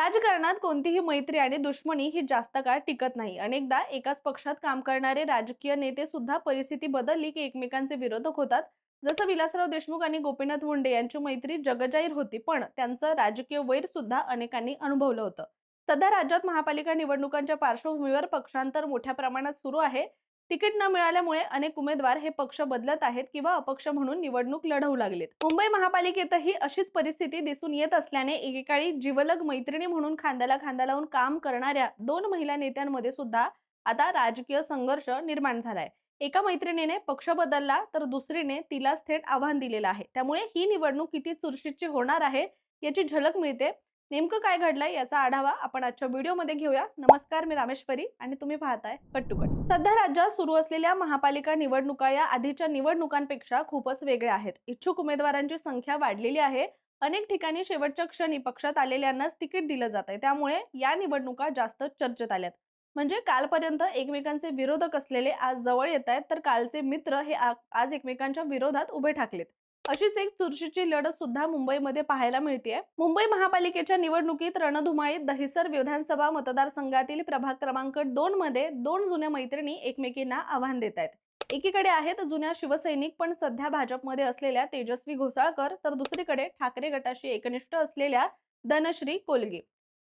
राजकारणात कोणतीही मैत्री आणि दुश्मनी ही जास्त काळ टिकत नाही. अनेकदा एकाच पक्षात काम करणारे राजकीय नेते सुद्धा परिस्थिती बदलली की एकमेकांचे विरोधक होतात. जसं विलासराव देशमुख आणि गोपीनाथ मुंडे यांची मैत्री जगजाहीर होती पण त्यांचं राजकीय वैर सुद्धा अनेकांनी अनुभवलं होतं. सध्या राज्यात महापालिका निवडणुकांच्या पार्श्वभूमीवर पक्षांतर मोठ्या प्रमाणात सुरू आहे. तिकीट न मिळाल्यामुळे अनेक उमेदवार हे पक्ष बदलत आहेत किंवा अपक्ष म्हणून निवडणूक लढवू लागलेत. मुंबई महापालिकेतही अशीच परिस्थिती दिसून येत असल्याने एकेकाळी जिवलग मैत्रिणी म्हणून खांद्याला खांदा लावून काम करणाऱ्या दोन महिला नेत्यांमध्ये सुद्धा आता राजकीय संघर्ष निर्माण झालाय. एका मैत्रिणीने पक्ष बदलला तर दुसरीने तिलाच थेट आव्हान दिलेलं आहे. त्यामुळे ही निवडणूक किती चुरशीची होणार आहे याची झलक मिळते नेमकं काय घडलंय याचा आढावा आपण आजच्या व्हिडिओमध्ये घेऊया. नमस्कार मी रामेश्वरी आणि तुम्ही पाहताय कट्टुकट सध्या राज्यात सुरू असलेल्या महापालिका निवडणुका या आधीच्या निवडणुकांपेक्षा खूपच वेगळ्या आहेत. इच्छुक उमेदवारांची संख्या वाढलेली आहे. अनेक ठिकाणी शेवटच्या क्षणी पक्षात आलेल्यांनाच तिकीट दिलं जात आहे. त्यामुळे या निवडणुका जास्त चर्चेत आल्यात. म्हणजे कालपर्यंत एकमेकांचे विरोधक असलेले आज जवळ येत आहेत तर कालचे मित्र हे आज एकमेकांच्या विरोधात उभे ठाकलेत. अशीच एक चुरशीची लढत सुद्धा मुंबईमध्ये पाहायला मिळते मुंबई महापालिकेच्या निवडणुकीत रणधुमाळीत दहिसर विधानसभा मतदारसंघातील प्रभाग क्रमांक दोन मध्ये दोन जुन्या मैत्रिणी एकमेकींना आव्हान देत आहेत एकीकडे आहेत जुन्या शिवसैनिक पण सध्या भाजपमध्ये असलेल्या तेजस्वी घोसाळकर तर दुसरीकडे ठाकरे गटाशी एकनिष्ठ असलेल्या धनश्री कोलगे.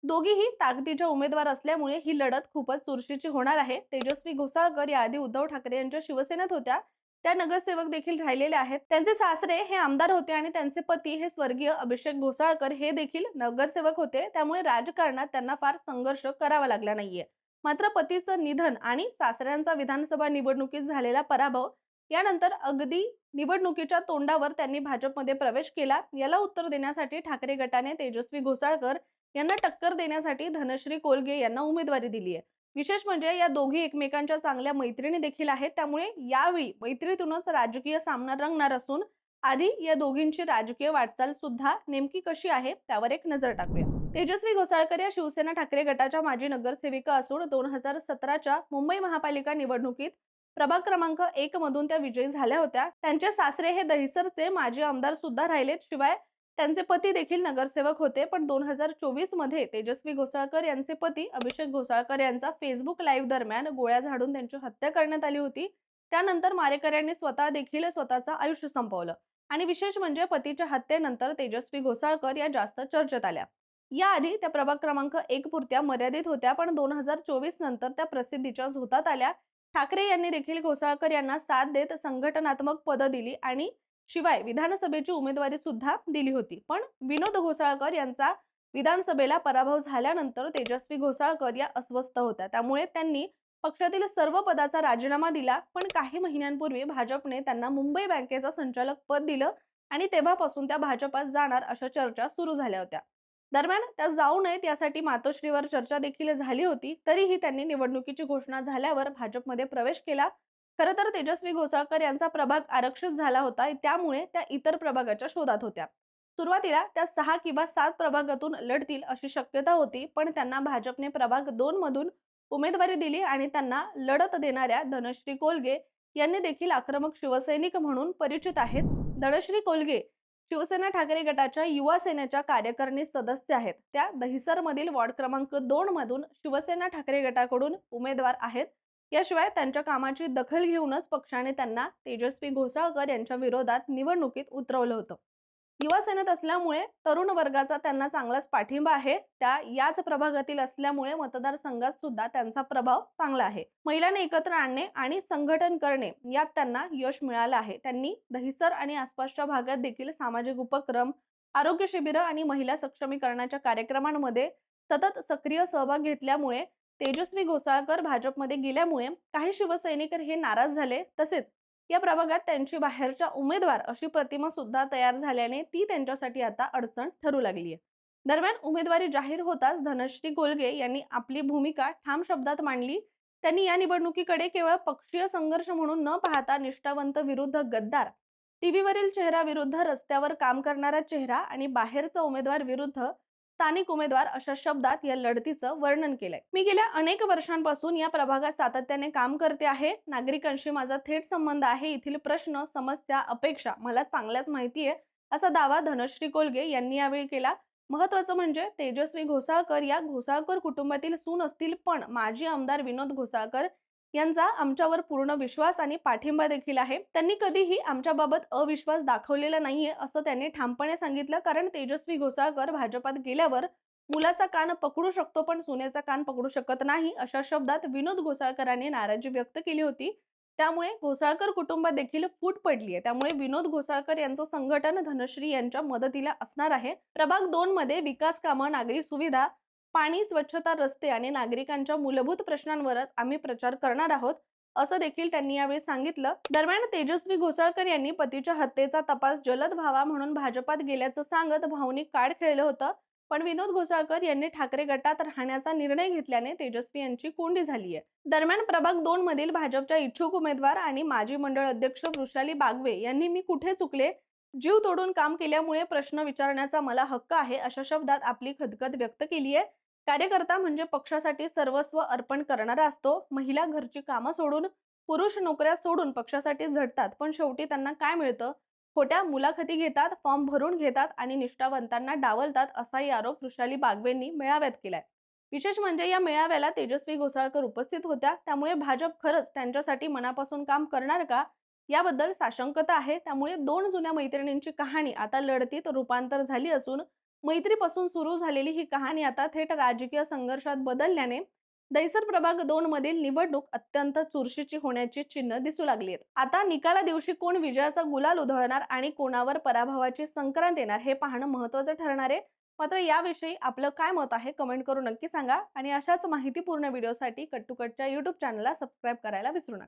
दोघीही ताकदीच्या उमेदवार असल्यामुळे ही लढत खूपच चुरशीची होणार आहे. तेजस्वी घोसाळकर याआधी उद्धव ठाकरे यांच्या शिवसेनेत होत्या. त्या नगरसेवक देखील राहिलेल्या आहेत. त्यांचे सासरे हे आमदार होते आणि त्यांचे पती हे स्वर्गीय अभिषेक घोसाळकर हे देखील नगरसेवक होते. त्यामुळे राजकारणात त्यांना फार संघर्ष करावा लागला नाहीये. मात्र पतीचं निधन आणि सासऱ्यांचा विधानसभा निवडणुकीत झालेला पराभव यानंतर अगदी निवडणुकीच्या तोंडावर त्यांनी भाजपमध्ये प्रवेश केला. याला उत्तर देण्यासाठी ठाकरे गटाने तेजस्वी घोसाळकर यांना टक्कर देण्यासाठी धनश्री कोलगे यांना उमेदवारी दिली आहे विशेष म्हणजे या दोघी एकमेकांच्या चांगल्या मैत्रिणी देखील आहेत. त्यामुळे यावेळी मैत्रीतूनच राजकीय सामना रंगणार असून आधी या दोघींची राजकीय वाटचाल सुद्धा नेमकी कशी आहे त्यावर एक नजर टाकूया. तेजस्वी घोसाळकर या शिवसेना ठाकरे गटाच्या माजी नगरसेविका असून दोन हजार सतराच्या मुंबई महापालिका निवडणुकीत प्रभाग क्रमांक एक मधून त्या विजयी झाल्या होत्या. त्यांचे सासरे हे दहिसरचे माजी आमदार सुद्धा राहिलेत. शिवाय त्यांचे पती देखील नगरसेवक होते पण दोन हजार चोवीसमध्ये तेजस्वी घोसाळकर यांचे पती अभिषेक घोसाळकर यांचा फेसबुक लाईव्ह दरम्यान गोळ्या झाडून त्यांची हत्या करण्यात आली होती. त्यानंतर मारेकऱ्यांनी स्वतः देखील स्वतःचं आयुष्य संपवलं आणि विशेष म्हणजे पतीच्या हत्येनंतर तेजस्वी घोसाळकर या जास्त चर्चेत आल्या. याआधी त्या प्रभाग क्रमांक एक पुरत्या मर्यादित होत्या पण दोन हजार चोवीस नंतर त्या प्रसिद्धीच्या झोतात आल्या. ठाकरे यांनी देखील घोसाळकर यांना साथ देत संघटनात्मक पदं दिली आणि शिवाय विधानसभेची उमेदवारी सुद्धा दिली होती. पण विनोद घोसाळकर यांचा विधानसभेला पराभव झाल्यानंतर तेजस्वी घोसाळकर या अस्वस्थ होत्या. त्यामुळे त्यांनी पक्षातील सर्व पदाचा राजीनामा दिला. पण काही महिन्यांपूर्वी भाजपने त्यांना मुंबई बँकेचं संचालक पद दिलं आणि तेव्हापासून त्या भाजपात जाणार अशा चर्चा सुरू झाल्या होत्या. दरम्यान त्या जाऊ नयेत यासाठी मातोश्रीवर चर्चा देखील झाली होती. तरीही त्यांनी निवडणुकीची घोषणा झाल्यावर भाजपमध्ये प्रवेश केला. खरं तर तेजस्वी घोसाळकर यांचा प्रभाग आरक्षित झाला होता. त्यामुळे त्या इतर प्रभागाच्या शोधात होत्या. सुरुवातीला त्या सहा किंवा सात प्रभागातून लढतील अशी शक्यता होती. पण त्यांना भाजपने प्रभाग दोन मधून उमेदवारी दिली आणि त्यांना लढत देणाऱ्या धनश्री कोलगे यांनी देखील आक्रमक शिवसैनिक म्हणून परिचित आहेत. धनश्री कोलगे शिवसेना ठाकरे गटाच्या युवा सेनेच्या कार्यकारिणी सदस्य आहेत. त्या दहिसरमधील वॉर्ड क्रमांक दोन मधून शिवसेना ठाकरे गटाकडून उमेदवार आहेत. याशिवाय त्यांच्या कामाची दखल घेऊनच पक्षाने त्यांना तेजस्वी घोसाळकर यांच्या विरोधात निवडणुकीत उतरवलं होतं. युवा सेनेत असल्यामुळे तरुण वर्गाचा त्यांना चांगलाच पाठिंबा आहे. त्या याच प्रभागातील असल्यामुळे मतदारसंघात सुद्धा त्यांचा प्रभाव चांगला आहे. महिलांना एकत्र आणणे आणि संघटन करणे यात त्यांना यश मिळालं आहे. त्यांनी दहिसर आणि आसपासच्या भागात देखील सामाजिक उपक्रम आरोग्य शिबिरं आणि महिला सक्षमीकरणाच्या कार्यक्रमांमध्ये सतत सक्रिय सहभाग घेतल्यामुळे तेजस्वी घोसाळकर भाजपमध्ये गेल्यामुळे काही शिवसैनिक हे नाराज झाले. तसेच या प्रभागात त्यांची बाहेरच्या उमेदवार अशी प्रतिमा सुद्धा तयार झाल्याने ती त्यांच्यासाठी आता अडचण ठरू लागली आहे दरम्यान उमेदवारी जाहीर होताच धनश्री गोलगे यांनी आपली भूमिका ठाम शब्दात मांडली. त्यांनी या निवडणुकीकडे केवळ पक्षीय संघर्ष म्हणून न पाहता निष्ठावंत विरुद्ध गद्दार टीव्हीवरील चेहरा विरुद्ध रस्त्यावर काम करणारा चेहरा आणि बाहेरचा उमेदवार विरुद्ध स्थानिक उमेदवार अशा शब्दात या लढतीचं वर्णन केलंय. मी गेल्या अनेक वर्षांपासून या प्रभागात सातत्याने काम करते आहे. नागरिकांशी माझा थेट संबंध आहे. येथील प्रश्न समस्या अपेक्षा मला चांगल्याच माहिती आहे असा दावा धनश्री कोलगे यांनी यावेळी केला. महत्वाचं म्हणजे तेजस्वी घोसाळकर या घोसाळकर कुटुंबातील सून असतील पण माजी आमदार विनोद घोसाळकर यांचा आमच्यावर पूर्ण विश्वास आणि पाठिंबा देखील आहे. त्यांनी कधीही आमच्याबाबत अविश्वास दाखवलेला नाहीये असं त्यांनी ठामपणे सांगितलं. कारण तेजस्वी घोसाळकर भाजपात गेल्यावर मुलाचा कान पकडू शकतो पण सुनेचा कान पकडू शकत नाही अशा शब्दात विनोद घोसाळकरांनी नाराजी व्यक्त केली होती. त्यामुळे घोसाळकर कुटुंबात देखील फूट पडली आहे त्यामुळे विनोद घोसाळकर यांचं संघटन धनश्री यांच्या मदतीला असणार आहे. प्रभाग दोन मध्ये विकास कामं नागरी सुविधा पाणी स्वच्छता रस्ते आणि नागरिकांच्या मूलभूत प्रश्नांवरच आम्ही प्रचार करणार आहोत असं देखील त्यांनी यावेळी सांगितलं. दरम्यान तेजस्वी घोसाळकर यांनी पतीच्या हत्येचा तपास जलद व्हावा म्हणून भाजपात गेल्याचं सांगत भावनिक कार्ड खेळलं होतं पण विनोद घोसाळकर यांनी ठाकरे गटात राहण्याचा निर्णय घेतल्याने तेजस्वी यांची कोंडी झाली आहे. दरम्यान प्रभाग दोन मधील भाजपच्या इच्छुक उमेदवार आणि माजी मंडळ अध्यक्ष वृषाली बागवे यांनी मी कुठे चुकले? जीव तोडून काम केल्यामुळे प्रश्न विचारण्याचा मला हक्क आहे अशा शब्दात आपली खदखद व्यक्त केली आहे. कार्यकर्ता म्हणजे पक्षासाठी सर्वस्व अर्पण करणारा असतो. महिला घरची कामं सोडून पुरुष नोकऱ्या सोडून पक्षासाठी झडतात पण शेवटी त्यांना काय मिळतं? खोट्या मुलाखती घेतात फॉर्म भरून घेतात आणि निष्ठावंतांना डावलतात असाही आरोप वृषाली बागवेंनी मेळाव्यात केलाय. विशेष म्हणजे या मेळाव्याला तेजस्वी घोसाळकर उपस्थित होत्या. त्यामुळे भाजप खरंच त्यांच्यासाठी मनापासून काम करणार का? याबद्दल साशंकता आहे. त्यामुळे दोन जुन्या मैत्रिणींची कहाणी आता लढतीत रूपांतर झाली असून मैत्रीपासून सुरू झालेली ही कहाणी आता थेट राजकीय संघर्षात बदलल्याने दैसर प्रभाग दोन मधील निवडणूक अत्यंत चुरशीची होण्याची चिन्ह दिसू लागली आहेत. आता निकाला दिवशी कोण विजयाचा गुलाल उधळणार आणि कोणावर पराभवाची संक्रांत येणार हे पाहणं महत्वाचं ठरणार आहे. मात्र याविषयी आपलं काय मत आहे कमेंट करून नक्की सांगा आणि अशाच माहितीपूर्ण व्हिडिओसाठी कट टू कटच्या युट्यूब चॅनलला सबस्क्राईब करायला विसरू नका.